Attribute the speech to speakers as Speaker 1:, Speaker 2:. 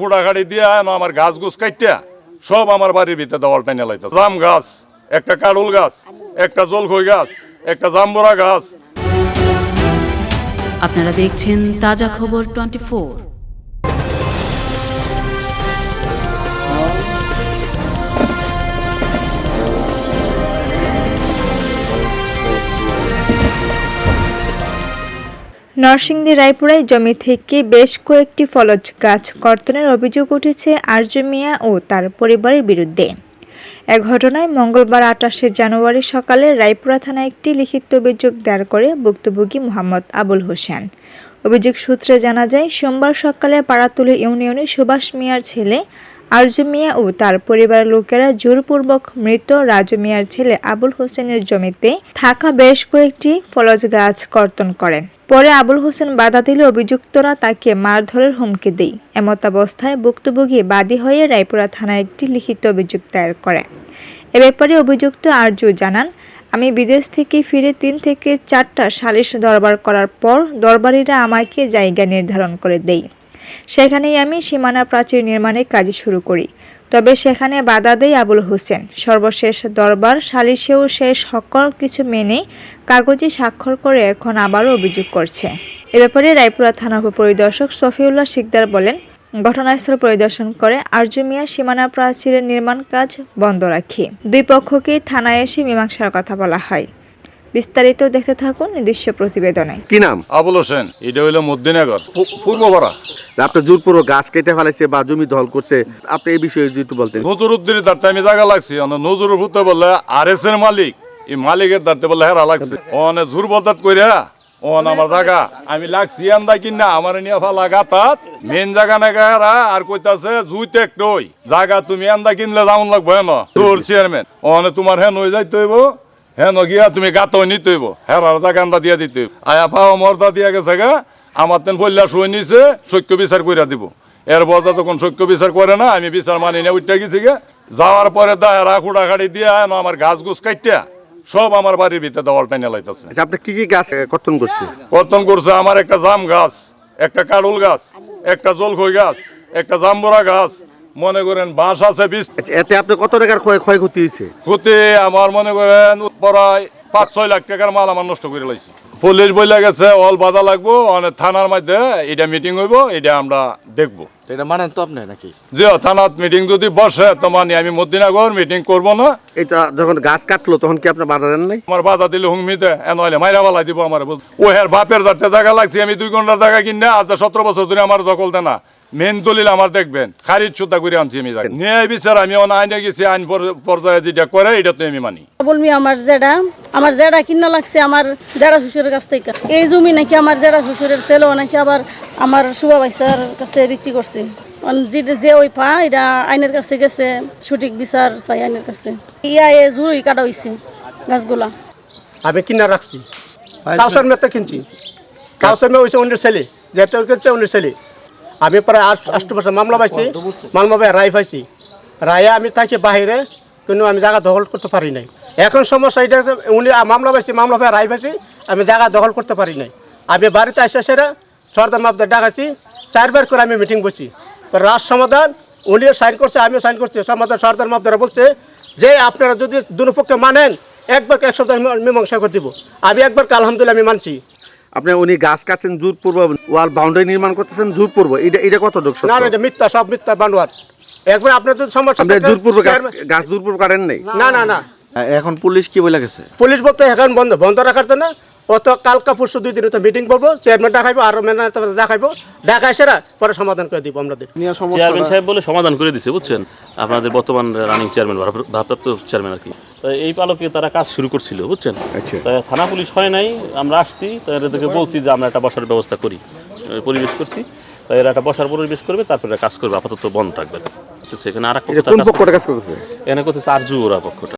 Speaker 1: কুড়াকাড়ি দিয়া আমার গাছ গুছ কাইটা সব আমার বাড়ির ভিতরে দেওয়াল টাইনে লাইতো জাম গাছ, একটা কাড়ুল গাছ, একটা জলখই গাছ, একটা জাম্বুরা গাছ।
Speaker 2: আপনারা দেখছেন তাজা খবর টোয়েন্টি
Speaker 3: নরসিংদী রায়পুরায় জমি থেকে বেশ কয়েকটি ফলজ গাছ কর্তনের অভিযোগ উঠেছে আরজু মিয়া ও তার পরিবারের বিরুদ্ধে। এ ঘটনায় মঙ্গলবার আটাশে জানুয়ারি সকালে রায়পুরা থানায় একটি লিখিত অভিযোগ দায়ের করে ভুক্তভোগী মোহাম্মদ আবুল হোসেন। অভিযোগ সূত্রে জানা যায়, সোমবার সকালে পাড়াতুলি ইউনিয়নে সুভাষ মিয়ার ছেলে আরজু মিয়া ও তার পরিবারের লোকেরা জোরপূর্বক মৃত রাজু মিয়ার ছেলে আবুল হোসেনের জমিতে থাকা বেশ কয়েকটি ফলজ গাছ কর্তন করেন। পরে আবুল হোসেন বাধা দিলে অভিযুক্তরা তাকে মারধরের হুমকি দেয়। এমত অবস্থায় ভুক্তভোগী বাদী হয়ে রায়পুরা থানায় একটি লিখিত অভিযোগ দায়ের করে। এ ব্যাপারে অভিযুক্ত আরজু জানান, আমি বিদেশ থেকে ফিরে তিন থেকে চারটা সালিশ দরবার করার পর দরবারিরা আমাকে জায়গা নির্ধারণ করে দেয়। সেখানেই আমি সীমানা প্রাচীর নির্মাণের কাজ শুরু করি। তবে সেখানে বাধা দেয় আবুল হোসেন। সর্বশেষ দরবার সালিশেও সে সকল কিছু মেনে কাগজে স্বাক্ষর করে এখন আবারও অভিযোগ করছে। এ ব্যাপারে রায়পুরা থানা উপপরিদর্শক সফিউল্লাহ শিকদার বলেন, ঘটনাস্থল পরিদর্শন করে আরজু মিয়ার সীমানা প্রাচীরের নির্মাণ কাজ বন্ধ রাখি। দুই পক্ষকে থানায় এসে মীমাংসার কথা বলা হয়। বিস্তারিত দেখতে থাকুন নির্দিষ্ট প্রতিবেদনে।
Speaker 4: কি নাম?
Speaker 1: আবুল হোসেন এটা হইল মদ্দিনগর পূর্বপাড়া
Speaker 4: আপনার জোরপুরো গাছ কেটে ফেলাইছে বা জমি দখল করছে আপনি এই বিষয়ে যদি একটু বলতেন।
Speaker 1: নজর উদ্দিনের দাঁড়তে আমি জায়গা লাগছি নজর ভূতে বললে আর এস এর মালিক এই মালিকের দাঁড়তে বললে হেরা লাগছে। অনে ঝুর বদাত কইরা অন আমার জায়গা আমি লাগছি আন্দা কিনা আমার নিয়ে ফালা গাতাত। মেন জায়গা না হেরা আর কইতাছে জুইতে একটই জায়গা তুমি আন্দা কিনলে যেমন লাগবে হেন। তোর চেয়ারম্যান অনে তোমার হেন হয়ে যাইতে হইব। হেন গিয়া তুমি গাত নিতে হইব। হেরার জায়গা আন্দা দিয়া দিতে হইব। আয়া পাও মর্দা দিয়া গেছে গা আমার তেন পল্লা শুয়ে নিছে সৈক্য বিচার কইরা দিব। এর বদা তখন সৈক্য বিচার করে না আমি বিচার মানি না উঠতে গেছি গে। যাওয়ার পরে দায়রা খুঁড়াখাড়ি দিয়া না আমার গাছ গুছ কাইটা সব আমার বাড়ির ভিতরে দেওয়াল টাইনে লাইতেছে।
Speaker 4: আচ্ছা আপনি কি কি গাছ কর্তন করছে?
Speaker 1: কর্তন করছে আমার একটা জাম গাছ একটা কাড়ুল গাছ একটা জলখই গাছ একটা জাম্বুরা গাছ মনে করেন বাঁশ আছে বিশ
Speaker 4: আচ্ছা এতে আপনি কত টাকার ক্ষয় ক্ষয়ক্ষতি হয়েছে?
Speaker 1: ক্ষতি আমার মনে করেন প্রায় পাঁচ ছয় লাখ টাকার মাল আমার নষ্ট করে লাইছি। পুলিশ বইলা গেছে অল বাধা লাগবো অনেক থানার মধ্যে এটা মিটিং হইব এটা আমরা দেখব।
Speaker 5: এটা মানেন তো আপনি নাকি?
Speaker 1: যে থানাত মিটিং যদি বসে তো মানে আমি মদিনাগর মিটিং করব না।
Speaker 4: এটা যখন গাছ কাটলো তখন কি আপনার বাধা দেন নাই?
Speaker 1: আমার বাধা দিলে হুংমিতে নইলে মাইরা বালাই দিব আমার ও হের বাপের যাতে জায়গা লাগছে আমি দুই ঘণ্টার জায়গা কিনে আজ সতেরো বছর ধরে আমার দখল দেনা। মেন দলিল আমার দেখবেন। খারিজ সুতা করে আনছি আমি জায়গা নিয়ে বিচার আমি অন আইনে গেছি আইন পর্যায়ে যেটা করে এটা তো আমি মানি।
Speaker 6: বলবি আমার জেডা আমার জেডা কিনা লাগছে আমার জেডা শ্বশুরের কাছ থেকে। এই জমি নাকি আমার জেডা শ্বশুরের ছেলেও নাকি আবার আমার সুবা বাইসার কাছে বিক্রি করছে। যে- যে ওই পা এটা আইনের কাছে গেছে সঠিক বিচার চাই আইনের কাছে। ইয়া এ জুড়ি কাটা হইছে গাছগুলা।
Speaker 7: আমি কিনা রাখছি। কাউসার মেয়ে কিনছি। কাউসার মেয়ে হয়েছে অন্যের ছেলে যেহেতু অন্যের ছেলে। আমি প্রায় আট আষ্ট বছর মামলা পাইছি। মামলা পাই রায় পাইছি। রায়ে আমি তাকে বাহিরে কিন্তু আমি জায়গা দখল করতে পারি নাই। এখন সমস্যা এটা উনি মামলা পাইছি মামলা পাই রায় পাইছি আমি জায়গা দখল করতে পারি নাই। আমি বাড়িতে আসে সেরা সর্দার মাপদের ডাকাছি চারবার করে আমি মিটিং বসছি। রাজ সমাধান উনিও সাইন করছে আমিও সাইন করছি। সমাধান সর্দার মাপদারা বলছে যে আপনারা যদি দুপক্ষে মানেন একবার এক সপ্তাহ মীমাংসা করে দিব। আমি একবার আলহামদুলিল্লাহ আমি মানছি।
Speaker 4: আপনি উনি গাছ কাটছেন জোরপূর্ব ওয়াল বাউন্ডারি নির্মাণ করতেছেন জোরপূর্ব এটা এটা কত দোষ
Speaker 7: না না এটা মিথ্যা সব মিথ্যা বানোয়ার। একবার আপনার যদি সমস্যা
Speaker 4: আপনি জোরপূর্ব গাছ জোরপূর্ব কাটেন নাই?
Speaker 7: না না না।
Speaker 5: এখন পুলিশ কি বলে গেছে?
Speaker 7: পুলিশ বলতে এখন বন্ধ বন্ধ রাখার জন্য অত কালকা পরশু দুই দিন মিটিং করব চেয়ারম্যান দেখাইবো আর ম্যানেজার দেখাইবো দেখাই সেরা পরে সমাধান করে দিব আমাদের
Speaker 8: চেয়ারম্যান সাহেব বলে সমাধান করে দিছে বুঝছেন? আপনাদের বর্তমান রানিং চেয়ারম্যান ভারপ্রাপ্ত চেয়ারম্যান আর কি। তো এই পালকে তারা কাজ শুরু করছিল বুঝছেন?
Speaker 4: আচ্ছা।
Speaker 8: থানা পুলিশ হয় নাই আমরা আসছি তাদেরকে এদেরকে বলছি যে আমরা একটা বসার ব্যবস্থা করি পরিবেশ করছি। তাই এরা একটা বসার পরিবেশ করবে তারপরে কাজ করবে আপাতত বন্ধ থাকবে। সেখানে আর
Speaker 4: একটা পক্ষটা কাজ করতেছে?
Speaker 8: এখানে করতেছে আরজু ওরা পক্ষটা।